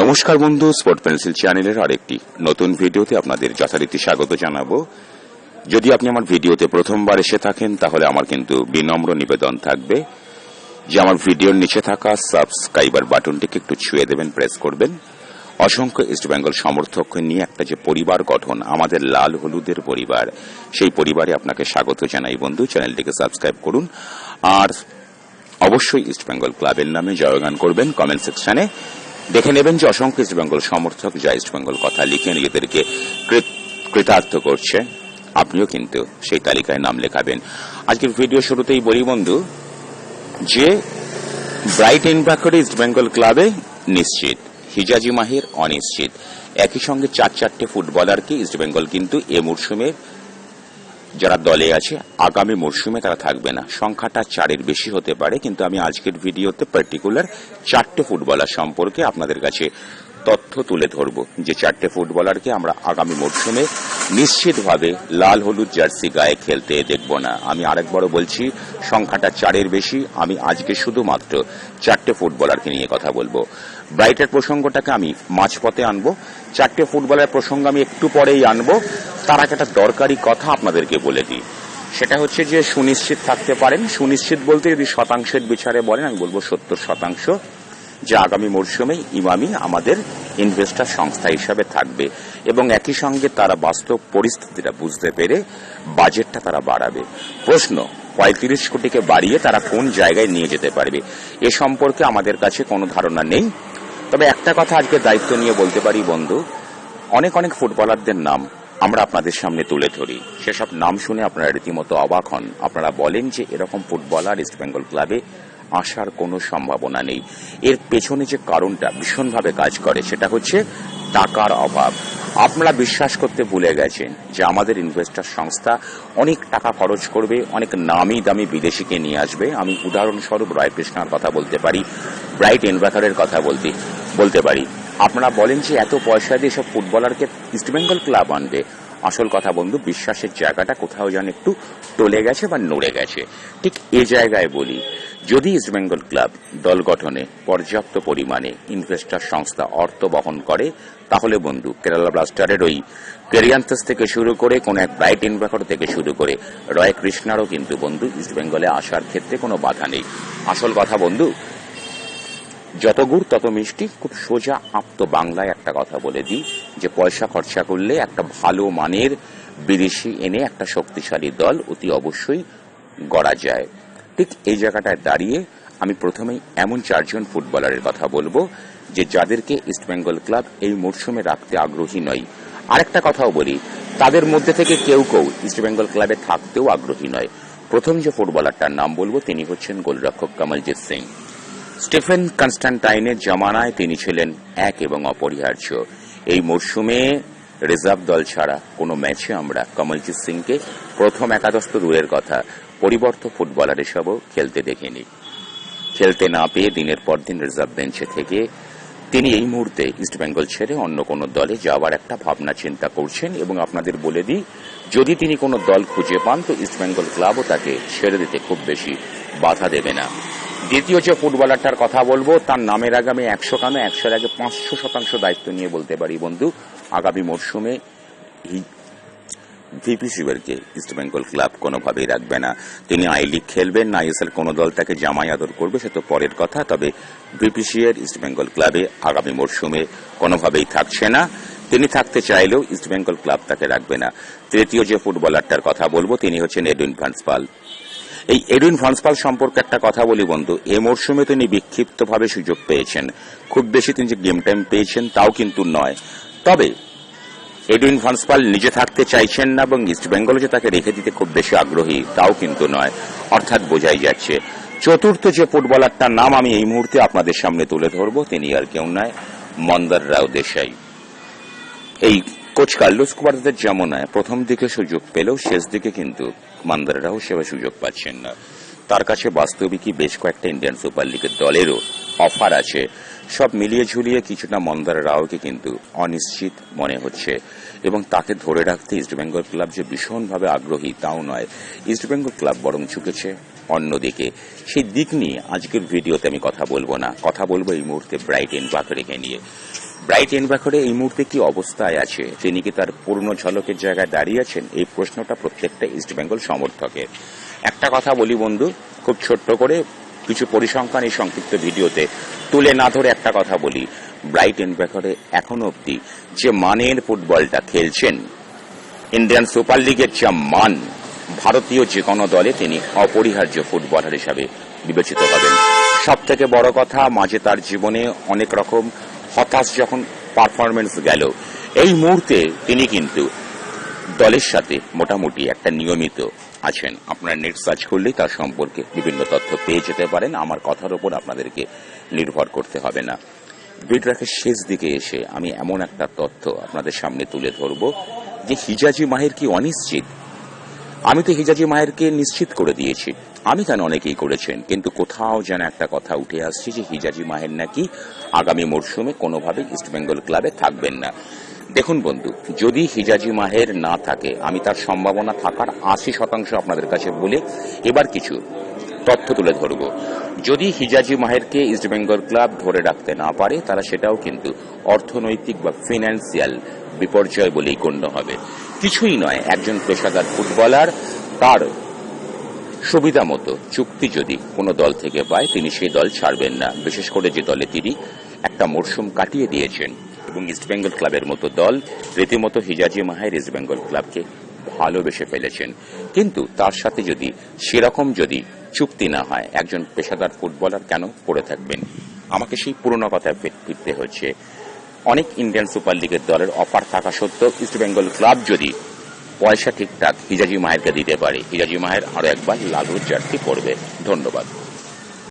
নমস্কার বন্ধু sport pencil চ্যানেলের আরেকটি নতুন ভিডিওতে আপনাদের যথারীতি স্বাগত জানাব। যদি আপনি আমার ভিডিওতে প্রথমবার এসে থাকেন, তাহলে আমার কিন্তু বিনম্র নিবেদন থাকবে যে আমার ভিডিওর নিচে থাকা সাবস্ক্রাইবার বাটনটিকে একটু ছুঁয়ে দেবেন প্রেস করবেন। অসংখ্য ইস্টবেঙ্গল সমর্থক নিয়ে একটা যে পরিবার গঠন, আমাদের লাল হলুদের পরিবার, সেই পরিবারে আপনাকে স্বাগত জানাই বন্ধু। চ্যানেলটিকে সাবস্ক্রাইব করুন আর অবশ্যই ইস্টবেঙ্গল ক্লাবের নামে জয়গান করবেন কমেন্ট সেকশনে দেখে নেবেন যে অসংখ্য ইস্টবেঙ্গল সমর্থক যা ইস্টবেঙ্গল কথা লিখে নিজেদেরকে কৃত- কৃতার্থ করছে। আপনিও কিন্তু সেই তালিকায় নাম লেখাবেন। আজকের ভিডিও শুরুতেই বলি বন্ধু, যে ব্রাইট ইনব্যাকরে ইস্টবেঙ্গল ক্লাবে নিশ্চিত হিজাজি মাহির অনিশ্চিত। একই সঙ্গে চার চারটে ফুটবলারকে ইস্টবেঙ্গল কিন্তু এ মরশুমে যারা দলে আছে, আগামী মরশুমে তারা থাকবে না। সংখ্যাটা চারের বেশি হতে পারে, কিন্তু আমি আজকের ভিডিওতে পার্টিকুলার চারটে ফুটবলার সম্পর্কে আপনাদের কাছে তথ্য তুলে ধরব। যে চারটে ফুটবলারকে আমরা আগামী মরশুমে নিশ্চিতভাবে লাল হলুদ জার্সি গায়ে খেলতে দেখব না। আমি আরেকবারও বলছি, সংখ্যাটা চারের বেশি। আমি আজকে শুধুমাত্র চারটে ফুটবলারকে নিয়ে কথা বলব। ব্রাইটের প্রসঙ্গটাকে আমি মাঝপথে আনব। চারটে ফুটবলার প্রসঙ্গ আমি একটু পরেই আনব। তার আগে একটা দরকারি কথা আপনাদেরকে বলে দিই। সেটা হচ্ছে যে সুনিশ্চিত থাকতে পারেন। সুনিশ্চিত বলতে যদি শতাংশের বিচারে বলেন, আমি বলব সত্তর শতাংশ যে আগামী মরশুমে ইমামি আমাদের ইনভেস্টার সংস্থা হিসাবে থাকবে এবং একই সঙ্গে তারা বাস্তব পরিস্থিতিটা বুঝতে পেরে বাজেটটা তারা বাড়াবে। প্রশ্ন, পঁয়ত্রিশ কোটিকে বাড়িয়ে তারা কোন জায়গায় নিয়ে যেতে পারবে? এ সম্পর্কে আমাদের কাছে কোনো ধারণা নেই। তবে একটা কথা আজকে দায়িত্ব নিয়ে বলতে পারি বন্ধু, অনেক অনেক ফুটবলারদের নাম। আমরা আপনাদের সামনে তুলে ধরি। সেসব নাম শুনে আপনারা রীতিমতো অবাক হন। আপনারা বলেন যে এরকম ফুটবলার ইস্টবেঙ্গল ক্লাবে আসার কোনো সম্ভাবনা নেই। এর পেছনে যে কারণটা ভীষণভাবে কাজ করে, সেটা হচ্ছে টাকার অভাব। আপনারা বিশ্বাস করতে ভুলে গেছেন যে আমাদের ইনভেস্টর সংস্থা অনেক টাকা খরচ করবে, অনেক নামি দামি বিদেশিকে নিয়ে আসবে। আমি উদাহরণস্বরূপ রায় কৃষ্ণার কথা বলতে পারি, ব্রাইট ইনভার্টারের কথা বলতে বলতে পারি। আপনারা বলেন যে এত পয়সা দিয়ে সব ফুটবলারকে ইস্টবেঙ্গল ক্লাব আনবে। আসল কথা বন্ধু, বিশ্বাসের জায়গাটা কোথাও যেন একটু টলে গেছে বা নড়ে গেছে। ঠিক এ জায়গায় বলি, যদি ইস্টবেঙ্গল ক্লাব দল গঠনে পর্যাপ্ত পরিমাণে ইনভেস্টর সংস্থা অর্থ বহন করে, তাহলে বন্ধু কেরালা ব্লাস্টারের ওই কেরিয়ান্তাস থেকে শুরু করে, কোন এক ব্রাইট ইনভেকর থেকে শুরু করে রয় কৃষ্ণারও কিন্তু বন্ধু ইস্টবেঙ্গলে আসার ক্ষেত্রে কোনো বাধা নেই। আসল কথা বন্ধু যত গুড়, তত মিষ্টি। খুব সোজা আপ্ত বাংলায় একটা কথা বলে দিই যে পয়সা খরচা করলে একটা ভালো মানের বিদেশি এনে একটা শক্তিশালী দল অতি অবশ্যই গড়া যায়। ঠিক এই জায়গাটায় দাঁড়িয়ে আমি প্রথমেই এমন চারজন ফুটবলারের কথা বলব যে যাদেরকে ইস্টবেঙ্গল ক্লাব এই মরশুমে রাখতে আগ্রহী নয়। আরেকটা কথাও বলি, তাদের মধ্যে থেকে কেউ কেউ ইস্টবেঙ্গল ক্লাবে থাকতেও আগ্রহী নয়। প্রথম যে ফুটবলারটার নাম বলব, তিনি হচ্ছেন গোলরক্ষক কমলজিৎ সিং। স্টিফেন কনস্ট্যান্টাইনের জমানায় তিনি ছিলেন এক এবং অপরিহার্য। এই মরশুমে রিজার্ভ দল ছাড়া কোনো ম্যাচে আমরা কমলজিৎ সিংকে প্রথম একাদশ দূরের কথা পরিবর্ত ফুটবলার হিসাবেও খেলতে দেখিনি। খেলতে না পেয়ে দিনের পর দিন রিজার্ভ বেঞ্চে থেকে তিনি এই মুহূর্তে ইস্টবেঙ্গল ছেড়ে অন্য কোনো দলে যাওয়ার একটা ভাবনা চিন্তা করছেন এবং আপনাদের বলে দিই, যদি তিনি কোনো দল খুঁজে পান তো ইস্টবেঙ্গল ক্লাবও তাকে ছেড়ে দিতে খুব বেশি বাধা দেবে না। দ্বিতীয় যে ফুটবলারটার কথা বলব, তার নামের আগে আমি একশো কেন একশোর আগে পাঁচশো শতাংশ দায়িত্ব নিয়ে বলতে পারি বন্ধু। আগামী মরশুমে ভিপি শিবেরকে ইস্টবেঙ্গল ক্লাব কোনোভাবেই রাখবে না। তিনি আই লিগ খেলবেন, না আইএসএল কোন দল তাকে জামাই আদর করবে, সে তো পরের কথা। তবে বিপিসিএর ইস্টবেঙ্গল ক্লাবে আগামী মরশুমে কোনোভাবেই থাকছে না। তিনি থাকতে চাইলেও ইস্টবেঙ্গল ক্লাব তাকে রাখবে না। তৃতীয় যে ফুটবলারটার কথা বলব, তিনি হচ্ছেন এডুইন ভান্সপাল। এই এডুইন ভান্সপাল সম্পর্কে একটা কথা বলি বন্ধু। এ মরশুমে তিনি বিক্ষিপ্তভাবে সুযোগ পেয়েছেন। খুব বেশি তিনি যে গেম টাইম পেয়েছেন তাও কিন্তু নয়। তবে, এডুইন ভান্সপাল নিজে থাকতে চাইছেন না এবং ইস্টবেঙ্গল যে তাকে রেখে দিতে খুব বেশি আগ্রহী তাও কিন্তু নয়। অর্থাৎ বোঝাই যাচ্ছে, চতুর্থ যে ফুটবলারটার নাম আমি এই মুহূর্তে আপনাদের সামনে তুলে ধরবো, তিনি আর কেউ নয়, মন্দার রাও দেশাই এই কোচ কার্লোস কুয়ারদের যেমন প্রথম দিকে সুযোগ পেলেও শেষ দিকে কিন্তু মান্দাররাও সেভাবে সুযোগ পাচ্ছেন না। তার কাছে বাস্তবিকই বেশ কয়েকটা ইন্ডিয়ান সুপার লিগের দলেরও অফার আছে। সব মিলিয়ে ঝুলিয়ে কিছুটা মন্দার রাওকে কিন্তু অনিশ্চিত মনে হচ্ছে। এবং তাকে ধরে রাখতে ইস্টবেঙ্গল ক্লাব যে ভীষণভাবে আগ্রহী, তাও নয়। ইস্টবেঙ্গল ক্লাব বরং ঝুঁকেছে অন্যদিকে। সেই দিক নিয়ে আজকের ভিডিওতে আমি কথা বলব না। কথা বলব এই মুহূর্তে ব্রাইট এনবাকরেকে নিয়ে। ব্রাইট এনবাকরে এই মুহূর্তে কি অবস্থায় আছে? তিনি কি তার পূর্ণ ঝলকের জায়গায় দাঁড়িয়ে আছেন? এই প্রশ্নটা প্রত্যেকটা ইস্টবেঙ্গল সমর্থকের। একটা কথা বলি বন্ধু, খুব ছোট্ট করে কিছু পরিসংখ্যান এই সংক্ষিপ্ত ভিডিওতে তুলে না ধরে একটা কথা বলি। ব্রাইট এনবাকরে এখনও অব্দি যে মানের ফুটবলটা খেলছেন, ইন্ডিয়ান সুপার লিগের যা মান, ভারতীয় যে কোনো দলে তিনি অপরিহার্য ফুটবলার হিসাবে বিবেচিত হবেন। সব থেকে বড় কথা, মাঝে তার জীবনে অনেক রকম হতাশ যখন পারফরমেন্স গেল, এই মুহূর্তে তিনি কিন্তু দলের সাথে মোটামুটি একটা নিয়মিত আছেন। আপনারা নেট সার্চ করলেই তার সম্পর্কে বিভিন্ন তথ্য পেয়ে যেতে পারেন। আমার কথার উপর আপনাদেরকে নির্ভর করতে হবে না। ভিডিওটাকে শেষ দিকে এসে আমি এমন একটা তথ্য আপনাদের সামনে তুলে ধরব যে হিজাজি মাহের কি অনিশ্চিত? আমি তো হিজাজি মাহেরকে নিশ্চিত করে দিয়েছি। আমি কেন অনেকেই করেছেন? কিন্তু কোথাও যেন একটা কথা উঠে আসছে যে হিজাজি মাহের নাকি আগামী মরশুমে কোনোভাবেই ইস্টবেঙ্গল ক্লাবে থাকবেন না। দেখুন বন্ধু, যদি হিজাজি মাহের না থাকে, আমি তার সম্ভাবনা থাকার আশি শতাংশ আপনাদের কাছে বলে এবার কিছু তথ্য তুলে ধরব। যদি হিজাজি মাহেরকে ইস্টবেঙ্গল ক্লাব ধরে রাখতে না পারে, তারা সেটাও কিন্তু অর্থনৈতিক বা ফিনান্সিয়াল বিপর্যয় বলেই গণ্য হবে। কিছুই নয়, একজন পেশাদার ফুটবলার, তার সুবিধা মতো চুক্তি যদি কোনো দল থেকে পায়, তিনি সেই দল ছাড়বেন না। বিশেষ করে যে দলে তিনি একটা মরশুম কাটিয়ে দিয়েছেন। এবং ইস্টবেঙ্গল ক্লাবের মতো দল রীতিমতো হিজাজি মাহের ইস্টবেঙ্গল ক্লাবকে ভালোবেসে ফেলেছেন। কিন্তু তার সাথে যদি সেরকম যদি চুক্তি না হয়, একজন পেশাদার ফুটবলার কেন পড়ে থাকবেন? আমাকে সেই পুরনো কথায় ফির- ফিরতে হচ্ছে। অনেক ইন্ডিয়ান সুপার লিগের দলের অফার থাকা সত্ত্বেও ইস্টবেঙ্গল ক্লাব যদি পয়সা ঠিকঠাক হিজাজি মাহেরকে দিতে পারে। হিজাজি মাহের আরও একবার লালুর চারটি পড়বে ধন্যবাদ।